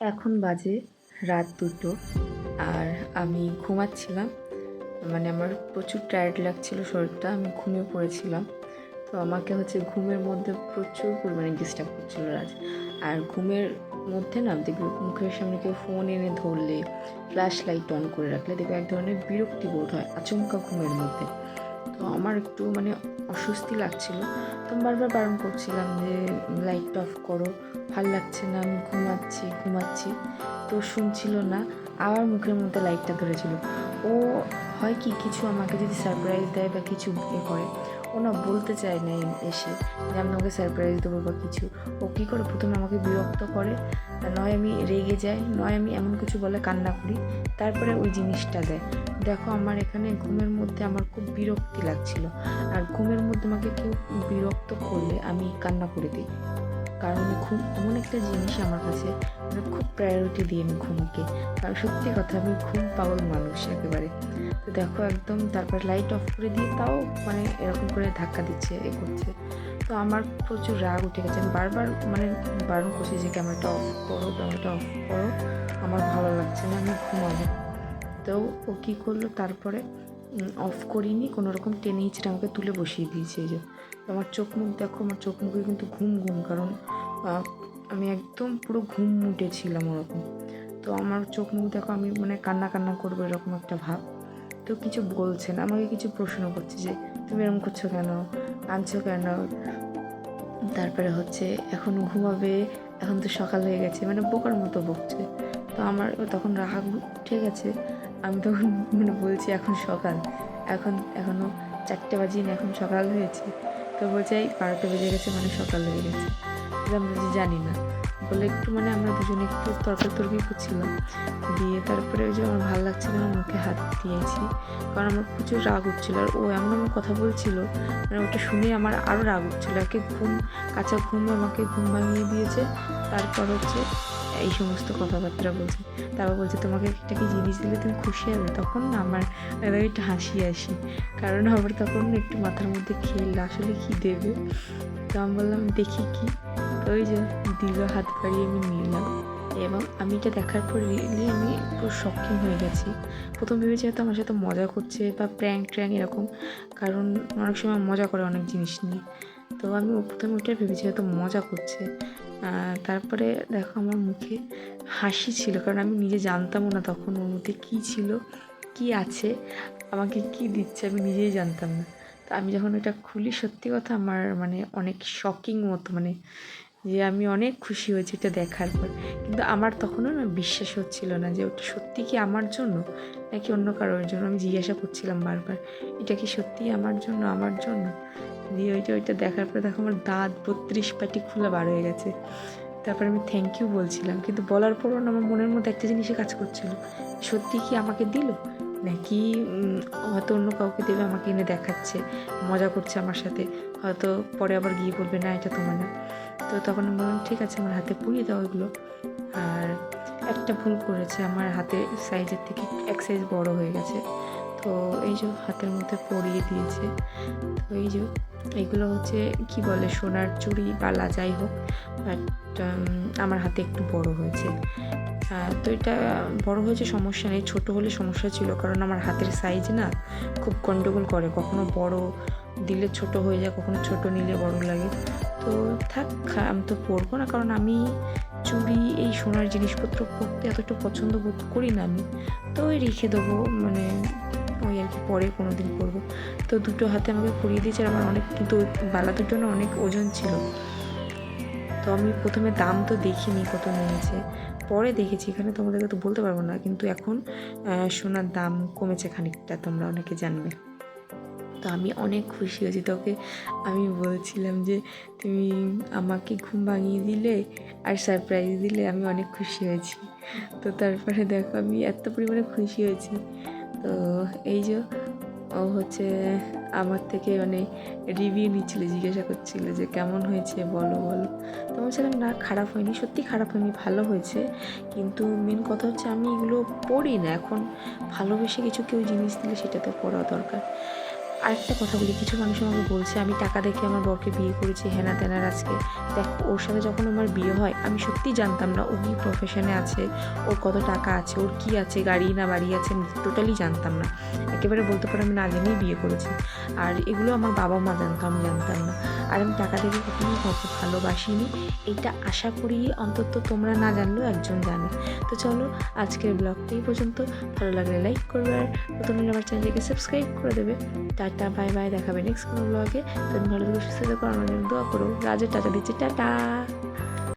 এখন বাজে রাত দুটো আর আমি ঘুমাচ্ছিলাম। মানে আমার প্রচুর টায়ার্ড লাগছিল শরীরটা, আমি ঘুমিয়ে পড়েছিলাম। তো আমাকে হচ্ছে ঘুমের মধ্যে প্রচুর পরিমাণে ডিস্টার্ব করছিল রাজ। আর ঘুমের মধ্যে না দেখবে মুখের সামনে কেউ ফোন এনে ধরলে ফ্ল্যাশ লাইট অন করে রাখলে দেখবে এক ধরনের বিরক্তি বোধ হয়, আচমকা ঘুমের মধ্যে। তো আমার একটু মানে অস্বস্তি লাগছিল। তো বারবার বারণ করছিলাম যে লাইটটা অফ করো, ভালো লাগছে না, আমি ঘুমাচ্ছি ঘুমাচ্ছি। তো শুনছিল না, আবার মুখের মধ্যে লাইটটা ধরেছিল। ও হয় কি কিছু আমাকে যদি সারপ্রাইজ দেয় বা কিছু এ করে ও না বলতে চায় না এসে যে আমি আমাকে সারপ্রাইজ দেবো বা কিছু। ও কী করে? প্রথমে আমাকে বিরক্ত করে। নয় আমি রেগে যাই, নয় আমি এমন কিছু বলে কান্না করি। তারপরে ওই জিনিসটা দেয়। দেখো আমার এখানে ঘুমের মধ্যে আমার খুব বিরক্তি লাগছিল। আর ঘুমের মধ্যে আমাকে কেউ বিরক্ত করলে আমি কান্না করে দিই। কারণ ঘুম এমন একটা জিনিস আমার কাছে মানে খুব প্রায়োরিটি দিই আমি ঘুমকে। কারণ সত্যি কথা আমি ঘুম পাগল মানুষ একেবারে। দেখো একদম, তারপর লাইট অফ করে দিয়ে তাও মানে এরকম করে ধাক্কা দিচ্ছে, এ করছে। তো আমার প্রচুর রাগ উঠে গেছে। আমি বারবার মানে বারণ করছি যে, ক্যামেরাটা অফ করো, ক্যামেরাটা অফ করো। আমার ভালো লাগছে না, আমি ঘুমাবো। তো ও কী করল, তারপরে অফ করিনি, কোনো রকম টেনে হিচড়ে আমাকে তুলে বসিয়ে দিয়েছে এই যে। আমার চোখ মুখ দেখো, আমার চোখ মুখে কিন্তু ঘুম ঘুম, কারণ আমি একদম পুরো ঘুম মুটেছিলাম ওরকম। তো আমার চোখ মুখ দেখো, আমি মানে কান্না কান্না করব এরকম একটা ভাব। তো কিছু বলছে না, আমাকে কিছু প্রশ্ন করছে যে, তুমি এরকম করছ কেন? আনছো কেন? তারপরে হচ্ছে, এখন ঘুমাবে, এখন তো সকাল হয়ে গেছে। মানে বোকার মতো বকছে। তো আমার তখন রাগ উঠে গেছে। আমি তখন মানে বলছি, এখন সকাল, এখন এখনও চারটে বাজিয়ে এখন সকাল হয়েছে। তো বলছে, এই বারোটা বেজে গেছে মানে সকাল হয়ে গেছে। আমি বলছি, জানি না। বলে একটু মানে আমরা দুজনে একটু তর্কাতর্কি করছিলাম। দিয়ে তারপরে ওই যে আমার ভালো লাগছিল না মুখে হাত দিয়েছি। কারণ আমার প্রচুর রাগ উঠছিল আর ও এমন এমন কথা বলছিল মানে ওটা শুনে আমার আরও রাগ উঠছিল। একে ঘুম, কাঁচা ঘুমে আমাকে ঘুম ভাঙিয়ে দিয়েছে। তারপর হচ্ছে এই সমস্ত কথাবার্তা বলছে। তারপর বলছে, তোমাকে একটা কি জিনিস দিলে তুমি খুশি হবে? তখন না আমার একটু হাসি আসি। কারণ আমার তখন একটু মাথার মধ্যে খেল, আসলে কি দেবে? তো আমি বললাম, দেখি কি। তো ওই যে দিল হাত বাড়িয়ে আমি নিলাম। এবং আমি এটা দেখার পর রিয়েলি আমি পুরো শকিং হয়ে গেছি। প্রথম ভেবেছি হয়তো আমার সাথে মজা করছে বা প্র্যাঙ্ক ট্র্যাং এরকম, কারণ অনেক সময় মজা করে অনেক জিনিস নিয়ে। তো আমি প্রথমে ওটাই ভেবেছি হয়তো মজা করছে। তারপরে দেখো আমার মুখে হাসি ছিল, কারণ আমি নিজে জানতামও না তখন ওর মধ্যে কী ছিল, কি আছে, আমাকে কি দিচ্ছে আমি নিজেই জানতাম না। তো আমি যখন ওটা খুলি, সত্যি কথা আমার মানে অনেক শকিং মতো মানে যে আমি অনেক খুশি হয়েছি এটা দেখার পর। কিন্তু আমার তখনও না বিশ্বাস হচ্ছিল না যে ওটা সত্যি কি আমার জন্য, নাকি অন্য কারোর জন্য? আমি জিজ্ঞাসা করছিলাম বারবার, এটা কি সত্যি আমার জন্য আমার জন্য? দিয়ে ওইটা ওইটা দেখার পরে দেখো আমার দাঁত বত্রিশ পাটি খুলে বার হয়ে গেছে। তারপর আমি থ্যাংক ইউ বলছিলাম। কিন্তু বলার পরও না আমার মনের মধ্যে একটা জিনিসে কাজ করছিল। সত্যি কি আমাকে দিল? নাকি হয়তো অন্য কাউকে দেবে, আমাকে এনে দেখাচ্ছে, মজা করছে আমার সাথে। হয়তো পরে আবার গিয়ে বলবে, না, এটা তোমার না। তো তখন আমি বললাম, ঠিক আছে, আমার হাতে পুড়িয়ে দাও ওইগুলো আর একটা ভুল করেছে, আমার হাতে সাইজের থেকে এক সাইজ বড় হয়ে গেছে। তো এই যে হাতের মধ্যে পরিয়ে দিয়েছে। তো এই যে এগুলো হচ্ছে, কি বলে, সোনার চুড়ি বালা যাই হোক বাট আমার হাতে একটু বড় হয়েছে। তো এটা বড় হয়েছে সমস্যা নেই, ছোট হলে সমস্যা ছিল, কারণ আমার হাতের সাইজ না খুব গন্ডগোল করে। কখনো বড় দিলে ছোট হয়ে যায়, কখনো ছোট নিলে বড় লাগে। তো থাক, আমি তো পরবো না, কারণ আমি চুড়ি এই সোনার জিনিসপত্র পরতে এতটা পছন্দ বোধ করি না আমি। তো ওই রেখে দেবো মানে ওই আর কি, পরে কোনো দিন পরবো। তো দুটো হাতে আমাকে পরিয়ে দিয়েছে আমার অনেক, কিন্তু বালা দুটো না অনেক ওজন ছিল। তো আমি প্রথমে দাম তো দেখিনি কত নিয়েছে, পরে দেখেছি, এখানে তোমাদেরকে তো বলতে পারব না, কিন্তু এখন সোনার দাম কমেছে খানিকটা, তোমরা অনেকে জানবে। তো আমি অনেক খুশি হয়েছি। তোকে আমি বলছিলাম যে তুমি আমাকে ঘুম ভাঙিয়ে দিলে আর সারপ্রাইজ দিলে আমি অনেক খুশি হয়েছি। তো তারপরে দেখো আমি এত পরিমাণে খুশি হয়েছি। তো এই যে ও হচ্ছে আমার থেকে মানে রিভিউ নিচ্ছিল, জিজ্ঞাসা করছিল যে কেমন হয়েছে বলো বলো। তো বলছিলাম না খারাপ হয়নি, সত্যি খারাপ হয়নি, ভালো হয়েছে। কিন্তু মেন কথা হচ্ছে আমি এগুলো পড়ি না, এখন ভালোবেসে কিছু কেউ জিনিস দিলে সেটা তো পড়া দরকার। আরেকটা কথা বলি, কিছু মানুষ আমাকে বলছে, আমি টাকা দেখে আমার বরকে বিয়ে করেছি হেনা তেনার আজকে। দেখ, ওর সাথে যখন আমার বিয়ে হয়, আমি সত্যি জানতাম না ও কি প্রফেশনে আছে, ওর কত টাকা আছে, ওর কি আছে, গাড়ি না বাড়ি আছে, আমি টোটালি জানতাম না। একেবারে বলতে পারো, আমি না জেনেই বিয়ে করেছি। আর এগুলো আমার বাবা মা জানতো, আমি জানতাম না। আর আমি টাকা দেখে কখনোই কাউকে ভালোবাসিনি। এইটা আশা করি অন্তত তোমরা না জানলেও একজন জানে। তো চলো, আজকের ব্লগটা পর্যন্ত। ভালো লাগলে লাইক করবে আর নতুন আমার চ্যানেলকে সাবস্ক্রাইব করে দেবে। টাটা। বাই বাই দেখাবে নেক্সট কোনো ব্লগে তুমি ভালো থেকে, সুস্থ থাকো আমার দোয়া করো। রাজের টাটা দিচ্ছি, টাটা।